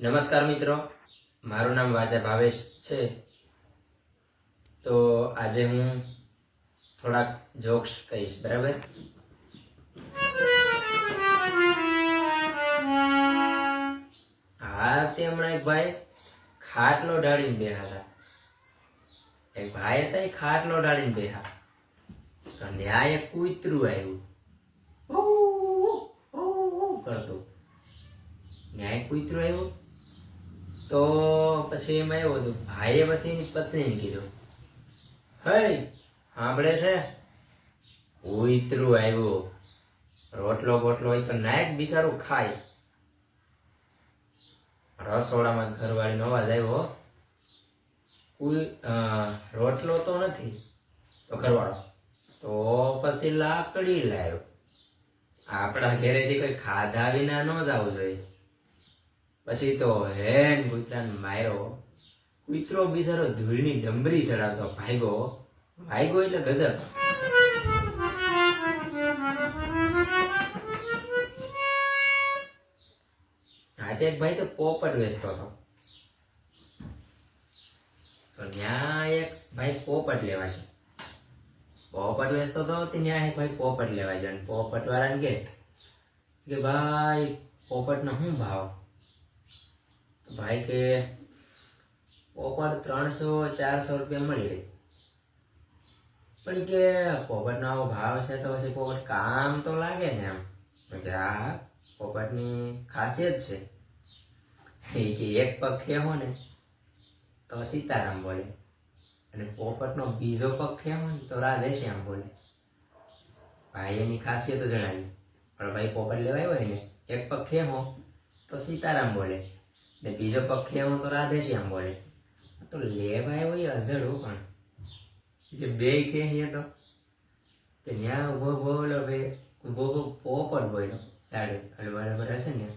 નમસ્કાર મિત્રો. મારું નામ વાજા ભાવેશ છે. તો આજે હું થોડાક જોક્સ કહીશ, બરાબર? હા, તે હમણાં એક ભાઈ ખાટલો ડાળીને બેહા હતા. એક ભાઈ હતા, એ ખાટલો ડાળીને બેહા. તો ન્યાય એક કૂતરું આવ્યું. કરતું. ન્યાય કૂતરું આવ્યું? તો પછી એમાં એવું હતું, ભાઈએ પછી એની પત્નીને કીધું હે સાંભળે છે? ઉતરું આવ્યું. રોટલો બોટલો હોય તો નાયક બિચારું ખાય. રસોડામાં ઘરવાળીનો અવાજ આવ્યો કોઈ રોટલો તો નથી. તો ઘરવાળો, તો પછી લાકડી લાવ્યો. આપણા ઘરેથી કોઈ ખાધા વિના ન જવું જોઈએ. પછી તો હેન કૂતરાને માર્યો કૂતરો બિચારો ધૂળની ડમરી ચડાવતો ભાઈગો. ભાઈગો એટલે ગજબ. આજે એક ભાઈ તો પોપટ વેચતો હતો. તો ત્યાં એક ભાઈ પોપટ લેવા પોપટ વેચતો હતો ત્યાં એક ભાઈ પોપટ લેવા ગયો અને પોપટ વાળાને કે ભાઈ, પોપટનો શું ભાવ? ભાઈ કે પોપટ ત્રણસો, ચારસો રૂપિયા મળી રહી. પણ કે પોપટનો આવો ભાવ છે તો પછી પોપટ કામ તો લાગે ને એમ. કે હા પોપટની ખાસિયત છે. કે એક પગ ખેવો ને તો સીતારામ બોલે. અને પોપટનો બીજો પગ ખેવો ને તો રાધેશ્યામ બોલે. ભાઈ એની ખાસિયત જણાવી. પણ ભાઈ પોપટ લેવાય હોય ને, એક પગ ખેવો તો સીતારામ બોલે. ને બીજો પક્ષી ખેવો તો રાધેશ્યામ બોલે તો લેવા આવ્યો એ અઝડું પણ. એટલે બે અહીંયા તો. તે ત્યાં ઊભો ઊભો ઓલો બે ઊભો ઊભો પોપટ બોલ્યો સાડે. અને બરાબર હશે ને.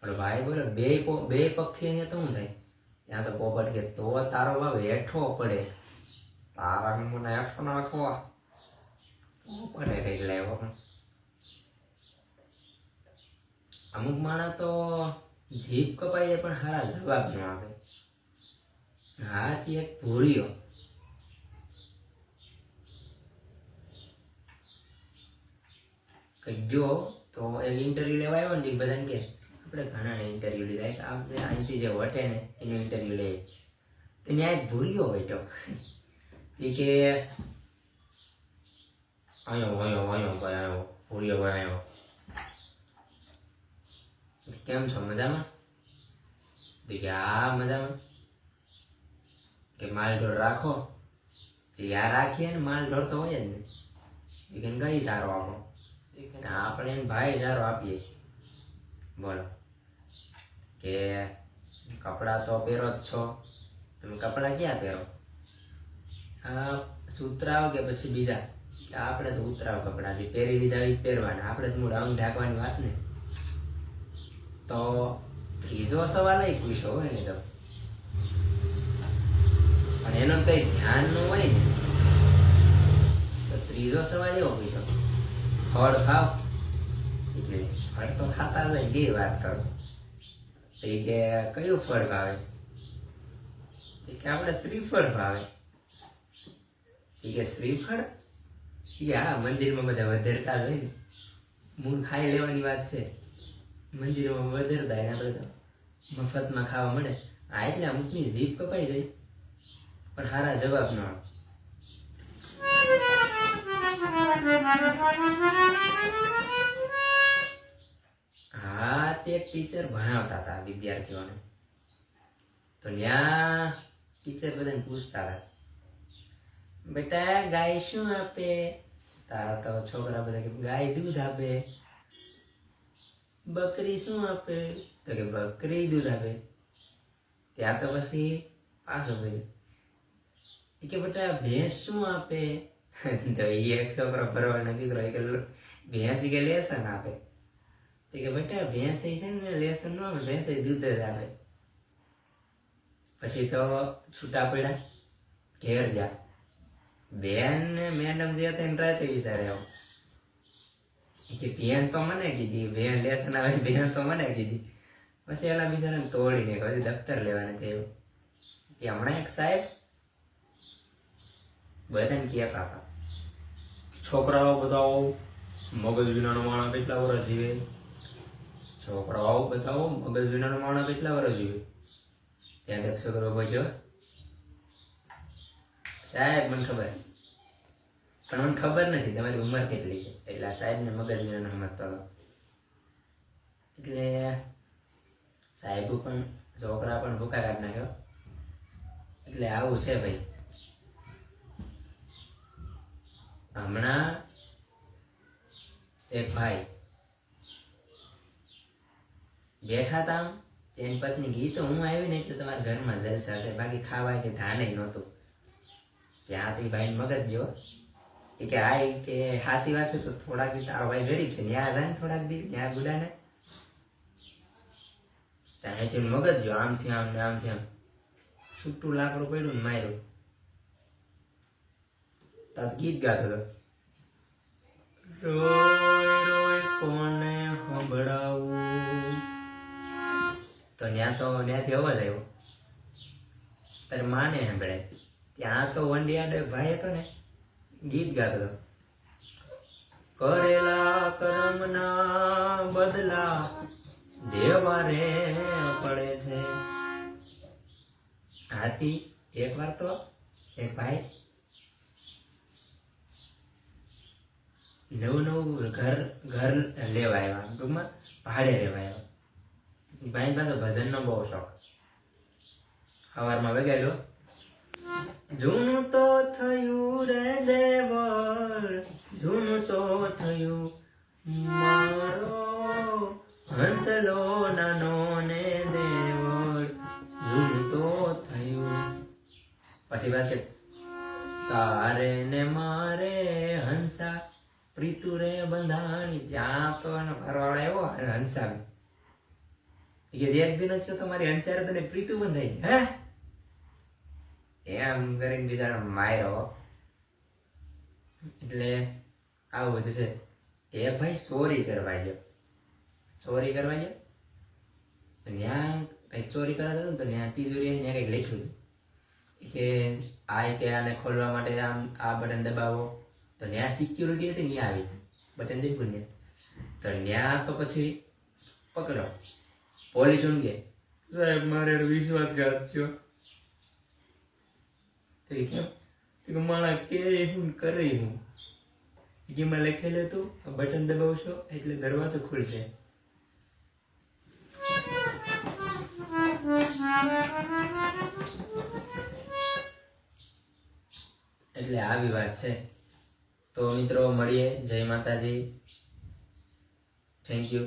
પણ ભાઈ બોલો, બે બે પક્ષી અહીંયા તો શું થાય? ત્યાં તો પોપટ કે તો તારો બાપ હેઠો પડે. તારા મને હેઠો નાખો પોપટે કંઈક લાવ્યો પણ? અમુક માણસ તો જીભ કપાઈ પણ હારા જવાબ ન આવે. હા કે એક ભૂર્યો. ગયો તો એક ઇન્ટરવ્યુ લેવા આવ્યો ને તે બધાને કે, આપણે ઘણા ઇન્ટરવ્યુ લીધા. એક આપણે અહીંથી જે વટે ને, એનો ઇન્ટરવ્યુ લઈએ તો ત્યાં એક હોય બેઠો. એ કે, આયો આયો આયો ભાઈ આયો, ભૂર્યો ભાઈ આયો કેમ છો? મજામાં? કે હા મજામાં. કે માલ ઢોર રાખો? યાર રાખીએ ને માલ ઢોર તો હોય જ ને. કે કઈ સારો આપો? આપણે એને ભાઈ સારો આપીએ. બોલો. કે કપડાં તો પહેરો જ છો. તમે કપડાં ક્યાં પહેરો? આ સુતરાવ કે પછી બીજા? આપણે તો ઉતરાવ કપડાં જે પહેરી દીધા એ જ પહેરવાના. આપણે તો મૂળ અંગ ઢાંકવાની વાત ને. તો ત્રીજો સવાલ એ પૂછો હોય ને તો. પણ એનો કઈ ધ્યાન ન હોય ને, તો ત્રીજો સવાલ એવો પૂછો ફળ ખાવ? એટલે ફળ તો ખાતા જ નહીં જે વાત કરો તો એ કે કયું ફળ ભાવે? કે આપણે શ્રીફળ ભાવે. એ કે શ્રીફળ? એ હા, મંદિરમાં બધા વધારતા જ હોય ને. મૂળ ખાઈ લેવાની વાત છે. મંદિરોમાં વધારતા એને આપણે તો મફતમાં ખાવા મળે. આ એટલે અમુકની જીભ કપાઈ જાય પણ સારા જવાબ ન હા, તે ટીચર ભણાવતા હતા વિદ્યાર્થીઓને. તો ત્યાં ટીચર બધાને પૂછતા હતા. બેટા ગાય શું આપે? તારા તો છોકરા બધા ગાય દૂધ આપે. બકરી શું આપે? તો કે બકરી દૂધ આપે. ત્યાં તો પછી પાછો ભાઈ કે બેટા ભેંસ શું આપે? તો એ એક છોકરો ભરવા દીકરો એ કે લો, ભેંસ કે લેસન આપે. તો કે બેટા ભેંસ છે ને લેસન ન આપે ભેંસ દૂધ જ આપે. પછી તો છૂટા પડ્યા. ઘેર જા. બેન મેડમ જે હતા એને રાતે વિચારે આવો. કે બેન તો મને કીધી બેન લેસન આવે બેન તો મને કીધી. પછી એલા બિચારાને તોડીને પછી દફતર લેવાને થયું કે હમણાં એક સાહેબ બધાને કહે હતા છોકરાઓ બતાવો મગજ વિનાનો માણસ કેટલા વર્ષ જીવે? છોકરાઓ બતાવો મગજ વિનાનો માણસ કેટલા વર્ષ જીવે? ત્યાં તક છોકરો પૂછ્યો, સાહેબ, મને ખબર. પણ મને ખબર નથી, તમારી ઉંમર કેટલી છે? એટલે સાહેબને મગજ વિનાનો સમજતો હતો એટલે સાહેબ પણ છોકરા પણ ભૂકા કાઢી નાખ્યો એટલે આવું છે ભાઈ હમણાં એક ભાઈ બેઠા હતા તેની પત્ની ગઈ તો હું આવી ને એટલે તમારા ઘરમાં જલસા છે બાકી ખાવા કે ધાને નહોતું ત્યાંથી ભાઈ મગજ એ કે આ કે હાસી વાસે તો થોડાક દી તારો ભાઈ ગરીબ છે. ન્યા જાય થોડાક દી ન્યા બુડાને ત્યાંથી મગજ જો આમથી આમ ને આમથી આમ છૂટું લાકડું પડ્યું ને માર્યું. તાર ગીત ગાતો હતો. રોય રોય કોને સંભળાવું તો ત્યાં તો ત્યાંથી અવાજ આવ્યો તારે માને સાંભળે ત્યાં તો વંડિયાડે ભાઈ હતો ને. ગીત ગાતો કરેલા કર્મના બદલા દેવા રે પડે છે. હાથી, એક વાર તો એક ભાઈ. નવું નવું ઘર ઘર લેવા આવ્યા. ટૂંકમાં ભાડે લેવા આવ્યા. ભાઈ પાસે ભજનનો બહુ શોખ. સવારમાં વગાડ્યો જૂનું તો થયું રે દેવર જૂનું તો થયું મારો હંસલો નાનો ને દેવર જૂનું તો થયું. પછી વાત કે, તારે ને મારે હંસા, પ્રીતુ રે બંધાણી, ત્યાં તો એનો ઘરવાળો એવો હંસા કે, એક દિન જ છો તમારી હંસારે તને પ્રીતુ બંધાઈ હે? એમ કરીને બિચારા માર્યો. એટલે આવું બધું છે. એ ભાઈ ચોરી કરવા ગયો. ચોરી કરવા ગયો? ત્યાં કંઈક ચોરી કરાતો હતો તો ત્યાં તિજોરી ત્યાં કંઈક લખ્યું હતું. કે આ કે આને ખોલવા માટે આમ આ બટન દબાવો. તો ત્યાં સિક્યુરિટી હતી ત્યાં આવી બટન દબાવ્યું ને તો ત્યાં તો પછી પકડો પોલીસ ઊંઘે સાહેબ, મારે વિશ્વાસઘાત છો. તો માણા કે હું કરે હું એમાં લખેલું હતું આ બટન દબાવશો એટલે દરવાજો ખુલશે એટલે આવી વાત છે. તો મિત્રો, મળીએ. જય માતાજી. Thank you